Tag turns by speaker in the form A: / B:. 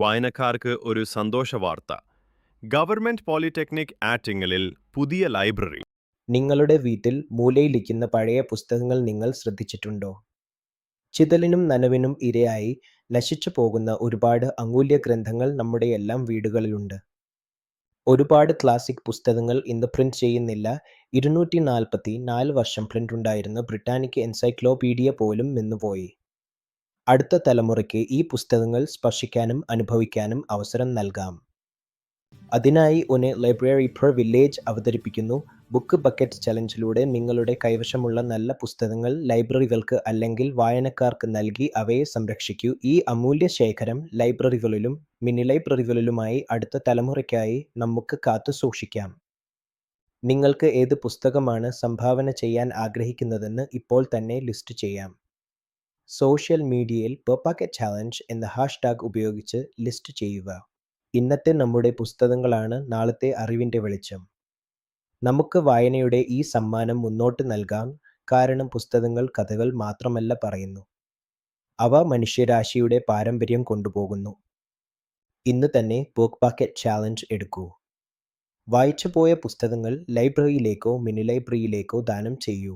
A: വായനക്കാർക്ക് ഒരു സന്തോഷ വാർത്ത. ഗവൺമെന്റ് പോളിടെക്നിക് ആറ്റിങ്ങലിൽ പുതിയ ലൈബ്രറി.
B: നിങ്ങളുടെ വീട്ടിൽ മൂലയിലിരിക്കുന്ന പഴയ പുസ്തകങ്ങൾ നിങ്ങൾ ശ്രദ്ധിച്ചിട്ടുണ്ടോ? ചിതലിനും നനവിനും ഇരയായി നശിച്ചു പോകുന്ന ഒരുപാട് അമൂല്യ ഗ്രന്ഥങ്ങൾ നമ്മുടെ എല്ലാം വീടുകളിലുണ്ട്. ഒരുപാട് ക്ലാസിക് പുസ്തകങ്ങൾ ഇന്ന് പ്രിന്റ് ചെയ്യുന്നില്ല. ഇരുന്നൂറ്റി നാൽപ്പത്തി നാല് വർഷം പ്രിന്റ് ഉണ്ടായിരുന്ന ബ്രിട്ടാനിക് എൻസൈക്ലോപീഡിയ പോലും നിന്നുപോയി. അടുത്ത തലമുറയ്ക്ക് ഈ പുസ്തകങ്ങൾ സ്പർശിക്കാനും അനുഭവിക്കാനും അവസരം നൽകാം. അതിനായി ഒന്ന് ലൈബ്രറി പെർ വില്ലേജ് അവതരിപ്പിക്കുന്നു. ബുക്ക് ബക്കറ്റ് ചലഞ്ചിലൂടെ നിങ്ങളുടെ കൈവശമുള്ള നല്ല പുസ്തകങ്ങൾ ലൈബ്രറികൾക്ക് അല്ലെങ്കിൽ വായനക്കാർക്ക് നൽകി അവയെ സംരക്ഷിക്കൂ. ഈ അമൂല്യ ശേഖരം ലൈബ്രറികളിലും മിനി ലൈബ്രറികളിലുമായി അടുത്ത തലമുറയ്ക്കായി നമുക്ക് കാത്തു സൂക്ഷിക്കാം. നിങ്ങൾക്ക് ഏത് പുസ്തകമാണ് സംഭാവന ചെയ്യാൻ ആഗ്രഹിക്കുന്നതെന്ന് ഇപ്പോൾ തന്നെ ലിസ്റ്റ് ചെയ്യാം. സോഷ്യൽ മീഡിയയിൽ പെർപാക്കറ്റ് ചാലഞ്ച് എന്ന ഹാഷ്ടാഗ് ഉപയോഗിച്ച് ലിസ്റ്റ് ചെയ്യുക. ഇന്നത്തെ നമ്മുടെ പുസ്തകങ്ങളാണ് നാളത്തെ അറിവിന്റെ വെളിച്ചം. നമുക്ക് വായനയുടെ ഈ സമ്മാനം മുന്നോട്ട് നൽകാം കാരണം പുസ്തകങ്ങൾ കഥകൾ മാത്രമല്ല പറയുന്നു. അവ മനുഷ്യരാശിയുടെ പാരമ്പര്യം കൊണ്ടുപോകുന്നു. ഇന്ന് തന്നെ ബുക്ക് പാക്കറ്റ് ചാലഞ്ച് എടുക്കൂ. വായിച്ചു പോയ പുസ്തകങ്ങൾ ലൈബ്രറിയിലേക്കോ മിനി ലൈബ്രറിയിലേക്കോ ദാനം ചെയ്യൂ.